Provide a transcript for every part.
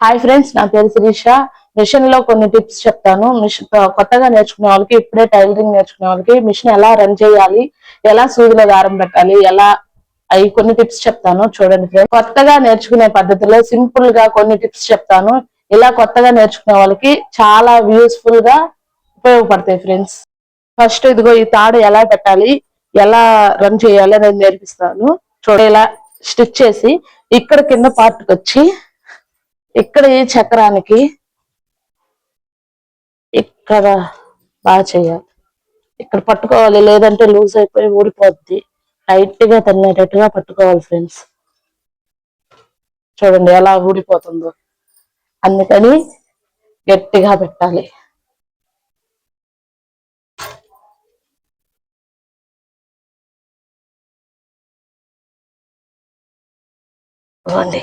Hi friends నా పేరు శిరీష. మిషన్లో కొన్ని టిప్స్ చెప్తాను. మిషన్ కొత్తగా నేర్చుకునే వాళ్ళకి ఇప్పుడే టైలరింగ్ నేర్చుకునే వాళ్ళకి మిషన్ ఎలా రన్ చేయాలి ఎలా సూదిలో దారం పెట్టాలి ఎలా అవి కొన్ని టిప్స్ చెప్తాను. చూడండి ఫ్రెండ్స్ కొత్తగా నేర్చుకునే పద్ధతిలో సింపుల్గా కొన్ని టిప్స్ చెప్తాను. ఇలా కొత్తగా నేర్చుకునే వాళ్ళకి చాలా యూస్ఫుల్గా ఉపయోగపడతాయి ఫ్రెండ్స్ ఫస్ట్ ఇదిగో ఈ తాడు ఎలా పెట్టాలి ఎలా రన్ చేయాలి అనేది నేర్పిస్తాను. చూడ ఇలా స్టిచ్ చేసి ఇక్కడ కింద పార్ట్ వచ్చి ఇక్కడ ఈ చక్రానికి ఇక్కడ బాగా చేయాలి. ఇక్కడ పట్టుకోవాలి లేదంటే లూజ్ అయిపోయి ఊడిపోద్ది. టైట్గా తన్నేటట్టుగా పట్టుకోవాలి ఫ్రెండ్స్ చూడండి ఎలా ఊడిపోతుందో. అందుకని గట్టిగా పెట్టాలి. చూడండి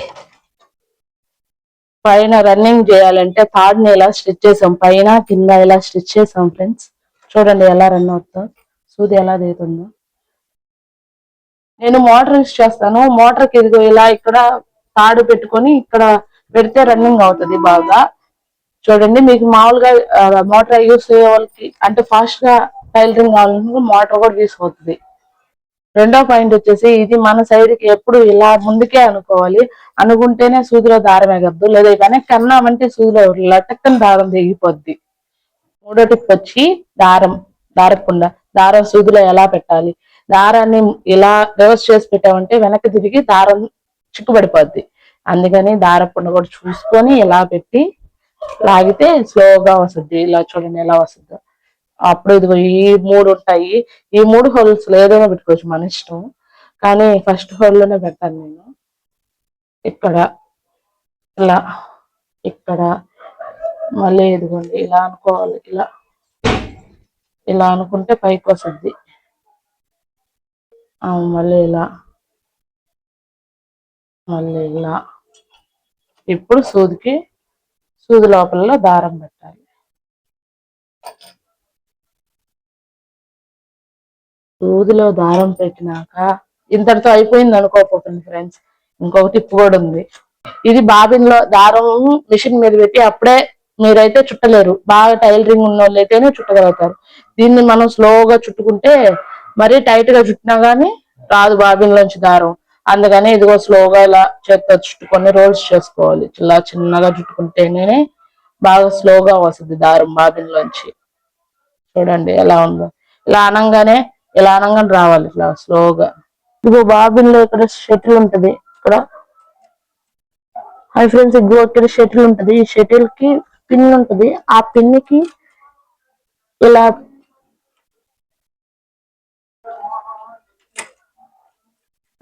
పైన రన్నింగ్ చేయాలంటే థర్డ్ ఎలా స్టిచ్ చేసాం? పైన కింద ఇలా స్టిచ్ చేసాం ఫ్రెండ్స్ చూడండి ఎలా రన్ అవుతుందో. సూది ఎలా దిగుతుందో. నేను మోటార్ యూస్ చేస్తాను. మోటార్కి ఇదిగో ఇలా ఇక్కడ తాడు పెట్టుకొని ఇక్కడ పెడితే రన్నింగ్ అవుతుంది బాగా. చూడండి మీకు మామూలుగా మోటార్ యూస్ అయ్యే వాళ్ళకి అంటే ఫాస్ట్గా టైలరింగ్ కావాలంటే మోటార్ కూడా యూస్ అవుతుంది. రెండో పాయింట్ వచ్చేసి ఇది మన శైలికి ఎప్పుడు ఇలా ముందుకే అనుకోవాలి. అనుకుంటేనే సూదిలో దారం ఎగద్దు లేదా కనెక్ట్ అన్నామంటే సూదిలో లటక్కని దారం తెగిపోద్ది. మూడో టిప్ వచ్చి దారం దారకుండా దారం సూదిలో ఎలా పెట్టాలి? దారాన్ని ఇలా రివర్స్ చేసి పెట్టామంటే వెనక్కి తిరిగి దారం చిక్కుబడిపోద్ది. అందుకని దారపుండ కూడా చూసుకొని ఇలా పెట్టి లాగితే స్లోగా వస్తుంది. ఇలా చూడండి ఎలా వస్తుందో. అప్పుడు ఇదిగో ఈ మూడు ఉంటాయి. ఈ మూడు హోల్స్ ఏదైనా పెట్టుకోవచ్చు మన ఇష్టం. కానీ ఫస్ట్ హోల్లోనే పెట్టాను నేను. ఇక్కడ ఇలా ఇక్కడ మళ్ళీ ఇదిగోండి ఇలా అనుకోవాలి ఇలా ఇలా అనుకుంటే పైకి వస్తుంది. మళ్ళీ ఇలా మళ్ళీ ఇలా. ఇప్పుడు సూదికి సూది లోపల దారం పెట్టాలి. సూదిలో దారం పెట్టినాక ఇంతటితో అయిపోయింది అనుకోపోతుంది ఫ్రెండ్స్ ఇంకొక టిప్ కూడా ఉంది. ఇది బాబిన్లో దారం మిషన్ మీద పెట్టి అప్పుడే మీరైతే చుట్టలేరు. బాగా టైలరింగ్ ఉన్న వాళ్ళు అయితేనే చుట్టగలుగుతారు. దీన్ని మనం స్లోగా చుట్టుకుంటే మరీ టైట్గా చుట్టినా గానీ రాదు బాబిన్ లోంచి దారం. అందుకని ఇదిగో స్లోగా ఇలా చేత్తో చుట్టుకొని రోల్స్ చేసుకోవాలి. ఇలా చిన్నగా చుట్టుకుంటేనే బాగా స్లోగా వస్తుంది దారం బాబిన్ లోంచి చూడండి ఎలా ఉందో. ఇలా అనంగానే ఇలా అనగానే రావాలి ఇట్లా స్లోగా. ఇదిగో బాబిన్లో ఇక్కడ షటిల్ ఉంటది ఇక్కడ. హై ఫ్రెండ్స్ ఇదిగో ఇక్కడ షటిల్ ఉంటది. ఈ షటిల్కి పిన్ ఉంటది. ఆ పిన్కి ఇలా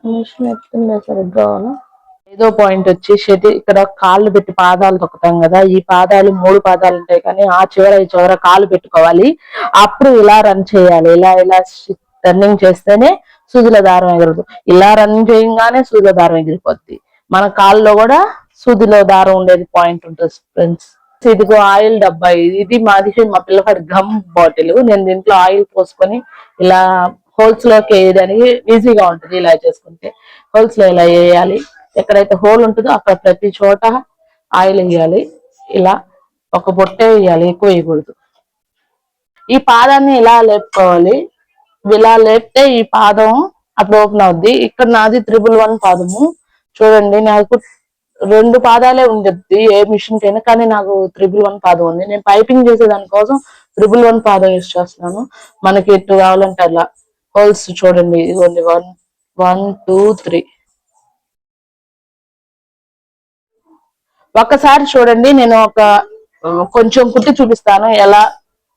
మిషన్ ఎత్తుండే సరిగ్గా ఏదో పాయింట్ వచ్చి షటిల్ ఇక్కడ కాళ్ళు పెట్టి పాదాలు తొక్కుతాం కదా. ఈ పాదాలు మూడు పాదాలు ఉంటాయి కానీ ఆ చివర ఈ చివర కాళ్ళు పెట్టుకోవాలి. అప్పుడు ఇలా రన్ చేయాలి. ఇలా ఇలా రన్నింగ్ చేస్తేనే సూదుల దారం ఎగరదు. ఇలా రన్నింగ్ చేయగానే సూదుల దారం ఎగిరిపోద్ది. మన కాల్లో కూడా సూదిలో దారం ఉండేది పాయింట్ ఉంటుంది ఫ్రెండ్స్. ఇదిగో ఆయిల్ డబ్బా ఇది ఇది మాది మా పిల్లవాడి గమ్ బాటిల్. నేను దీంట్లో ఆయిల్ పోసుకొని ఇలా హోల్స్లోకి వేయడానికి ఈజీగా ఉంటుంది ఇలా చేసుకుంటే. హోల్స్లో ఇలా వేయాలి. ఎక్కడైతే హోల్ ఉంటుందో అక్కడ ప్రతి చోట ఆయిల్ వేయాలి. ఇలా ఒక బొట్టే వేయాలి ఎక్కువ వేయకూడదు. ఈ పాదాన్ని ఇలా లేపుకోవాలి? ఇలా లేపితే ఈ పాదం అప్పుడు ఓపెన్ అవుద్ది. ఇక్కడ నాది త్రిబుల్ వన్ పాదము. చూడండి నాకు రెండు పాదాలే ఉండద్ది ఏ మిషన్ కైనా కానీ నాకు త్రిబుల్ వన్ పాదం ఉంది. నేను పైపింగ్ చేసే దానికోసం త్రిబుల్ వన్ పాదం యూస్ చేస్తున్నాను. మనకి ఎటు కావాలంటే అలా. హోల్స్ చూడండి ఇదిగోండి వన్ వన్ టూ త్రీ ఒక్కసారి చూడండి నేను ఒక కొంచెం కుట్టి చూపిస్తాను ఎలా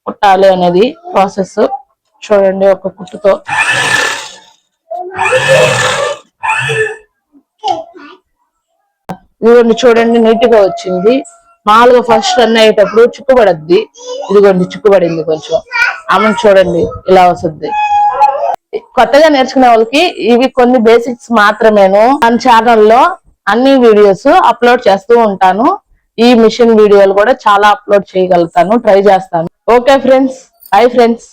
కుట్టాలి అనేది ప్రాసెస్ చూడండి ఒక కుట్టుతో. ఇదిగోండి చూడండి నీట్గా వచ్చింది. మామూలుగా ఫస్ట్ రన్ అయ్యేటప్పుడు చిక్కుబడద్ది. ఇదిగోండి చిక్కుబడింది కొంచెం. ఆమె చూడండి ఇలా వస్తుంది. కొత్తగా నేర్చుకునే వాళ్ళకి ఇవి కొన్ని బేసిక్స్ మాత్రమేను. మన ఛానల్లో అన్ని వీడియోస్ అప్లోడ్ చేస్తూ ఉంటాను. ఈ మిషన్ వీడియోలు కూడా చాలా అప్లోడ్ చేయగలుగుతాను ట్రై చేస్తాను. Okay friends hi friends